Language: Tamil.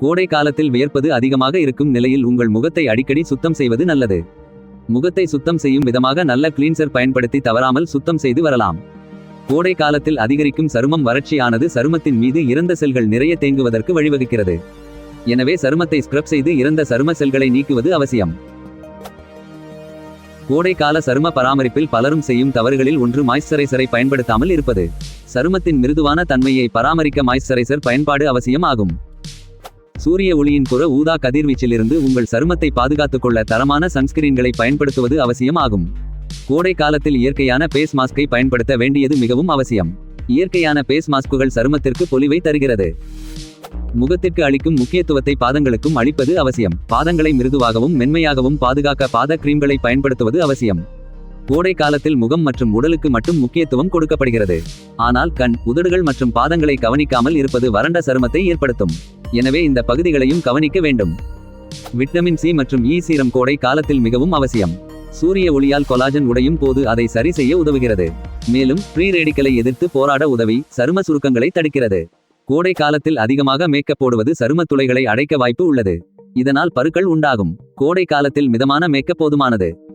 கோடை காலத்தில் வியர்ப்பது அதிகமாக இருக்கும் நிலையில் உங்கள் முகத்தை அடிக்கடி சுத்தம் செய்வது நல்லது. முகத்தை சுத்தம் செய்யும் விதமாக நல்ல கிளீன்சர் பயன்படுத்தி தவறாமல் சுத்தம் செய்து வரலாம். கோடை காலத்தில் அதிகரிக்கும் சருமம் வறட்சியானது சருமத்தின் மீது இறந்த செல்கள் நிறைய தேங்குவதற்கு வழிவகுக்கிறது. எனவே சருமத்தை ஸ்க்ரப் செய்து இறந்த சரும செல்களை நீக்குவது அவசியம். கோடை கால சரும பராமரிப்பில் பலரும் செய்யும் தவறுகளில் ஒன்று மாய்ஸ்சரைசரை பயன்படுத்தாமல் இருப்பது. சருமத்தின் மிருதுவான தன்மையை பராமரிக்க மாய்ஸ்சரைசர் பயன்பாடு அவசியம் ஆகும். சூரிய ஒளியின் புற ஊதா கதிர்வீச்சிலிருந்து உங்கள் சருமத்தை பாதுகாத்துக் கொள்ள தரமான சன்ஸ்கிரீன்களை பயன்படுத்துவது அவசியம் ஆகும் கோடை காலத்தில் இயற்கையான பேஸ் மாஸ்கை பயன்படுத்த வேண்டியது மிகவும் அவசியம். இயற்கையான பேஸ் மாஸ்குகள் சருமத்திற்கு பொலிவை தருகிறது. முகத்திற்கு அளிக்கும் முக்கியத்துவத்தை பாதங்களுக்கும் அளிப்பது அவசியம். பாதங்களை மிருதுவாகவும் மென்மையாகவும் பாதுகாக்க பாத கிரீம்களை பயன்படுத்துவது அவசியம். கோடை காலத்தில் முகம் மற்றும் உடலுக்கு மட்டும் முக்கியத்துவம் கொடுக்கப்படுகிறது. ஆனால் கண் உதடுகள் மற்றும் பாதங்களை கவனிக்காமல் இருப்பது வறண்ட சருமத்தை ஏற்படுத்தும். எனவே இந்த பகுதிகளையும் கவனிக்க வேண்டும். விட்டமின் சி மற்றும் இ சீரம் கோடை காலத்தில் மிகவும் அவசியம். சூரிய ஒளியால் கொலாஜன் உடையும் போது அதை சரி செய்ய உதவுகிறது. மேலும் ஃப்ரீ ரேடிக்கலை எதிர்த்து போராட உதவி சரும சுருக்கங்களை தடுக்கிறது. கோடை காலத்தில் அதிகமாக மேக்கப் போடுவது சரும துளைகளை அடைக்க வாய்ப்பு உள்ளது. இதனால் பருக்கள் உண்டாகும். கோடை காலத்தில் மிதமான மேக்கப் போதுமானது.